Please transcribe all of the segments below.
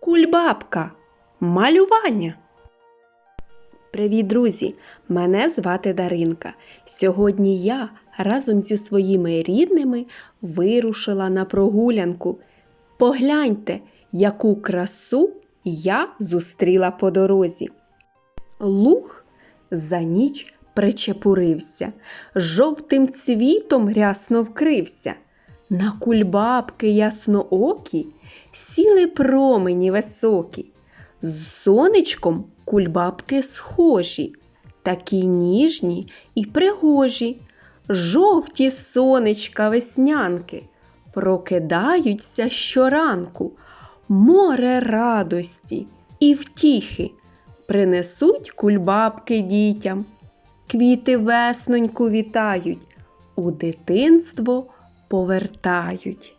Кульбабка. Малювання. Привіт, друзі! Мене звати Даринка. Сьогодні я разом зі своїми рідними вирушила на прогулянку. Погляньте, яку красу я зустріла по дорозі. Луг за ніч причепурився, жовтим цвітом рясно вкрився. На кульбабки ясноокі сіли промені високі. З сонечком кульбабки схожі, такі ніжні і пригожі, жовті сонечка веснянки прокидаються щоранку, море радості і втіхи принесуть кульбабки дітям. Квіти весноньку вітають, у дитинство повертають.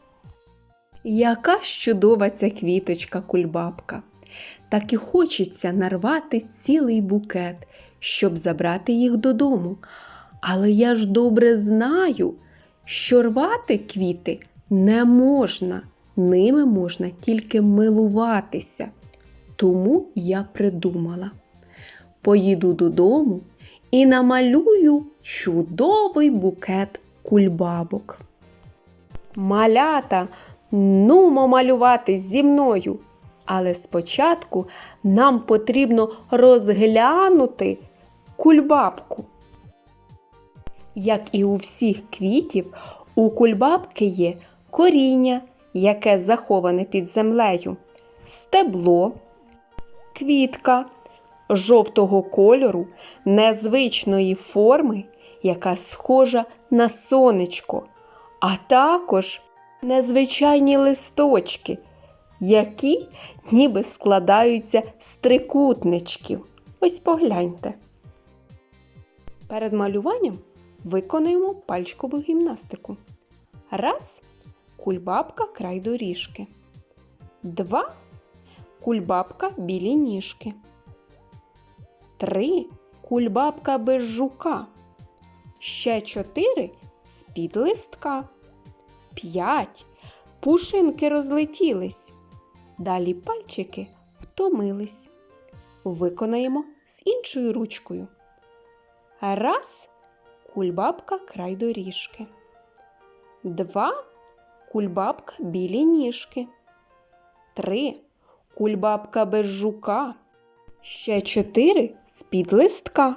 Яка чудова ця квіточка кульбабка. Так і хочеться нарвати цілий букет, щоб забрати їх додому. Але я ж добре знаю, що рвати квіти не можна, ними можна тільки милуватися. Тому я придумала: поїду додому і намалюю чудовий букет кульбабок. Малята, нумо малювати зі мною. Але спочатку нам потрібно розглянути кульбабку. Як і у всіх квітів, у кульбабки є коріння, яке заховане під землею, стебло, квітка жовтого кольору, незвичної форми, яка схожа на сонечко, а також незвичайні листочки, які ніби складаються з трикутничків. Ось погляньте. Перед малюванням виконуємо пальчикову гімнастику. Раз. Кульбабка край доріжки. Два. Кульбабка білі ніжки. Три. Кульбабка без жука. Ще чотири з-під листка. П'ять. Пушинки розлетілись. Далі пальчики втомились. Виконаємо з іншою ручкою. Раз. Кульбабка край доріжки. Два. Кульбабка білі ніжки. Три. Кульбабка без жука. Ще чотири з-під листка.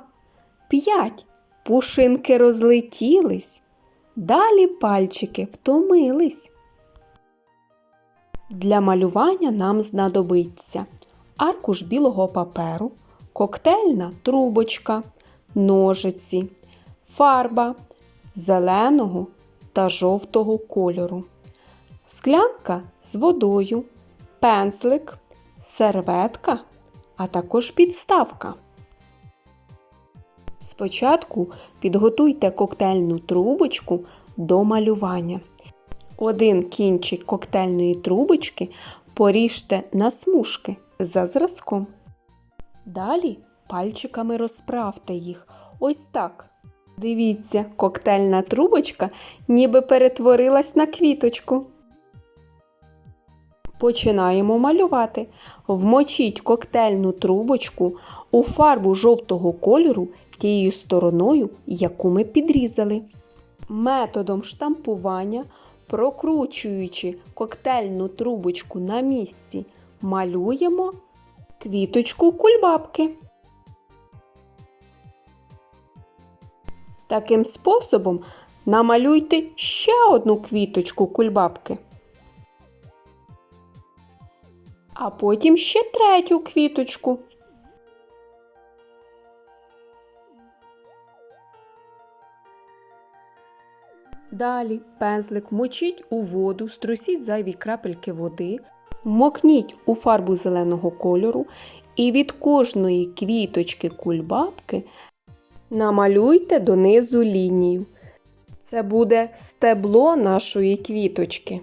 П'ять. Пушинки розлетілись. Далі пальчики втомились. Для малювання нам знадобиться аркуш білого паперу, коктейльна трубочка, ножиці, фарба зеленого та жовтого кольору, склянка з водою, пензлик, серветка, а також підставка. Спочатку підготуйте коктейльну трубочку до малювання. Один кінчик коктейльної трубочки поріжте на смужки за зразком. Далі пальчиками розправте їх. Ось так. Дивіться, коктейльна трубочка ніби перетворилась на квіточку. Починаємо малювати. Вмочіть коктейльну трубочку у фарбу жовтого кольору тією стороною, яку ми підрізали. Методом штампування, прокручуючи коктейльну трубочку на місці, малюємо квіточку кульбабки. Таким способом намалюйте ще одну квіточку кульбабки. А потім ще третю квіточку. Далі пензлик вмочіть у воду, струсіть зайві крапельки води, вмокніть у фарбу зеленого кольору і від кожної квіточки кульбабки намалюйте донизу лінію. Це буде стебло нашої квіточки.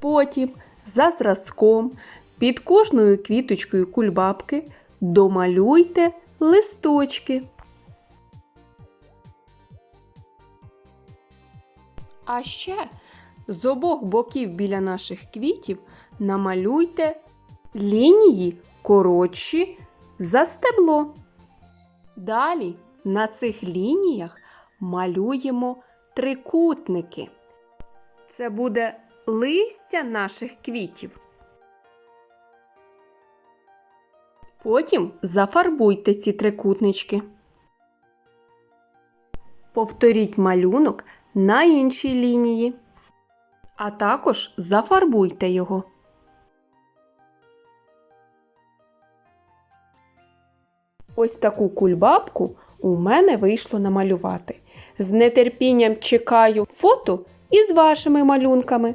Потім за зразком під кожною квіточкою кульбабки домалюйте листочки. А ще з обох боків біля наших квітів намалюйте Лінії коротші за стебло. Далі на цих лініях малюємо трикутники. Це буде листя наших квітів. Потім зафарбуйте ці трикутнички. Повторіть малюнок на іншій лінії, а також зафарбуйте його. Ось таку кульбабку у мене вийшло намалювати. З нетерпінням чекаю фото із вашими малюнками.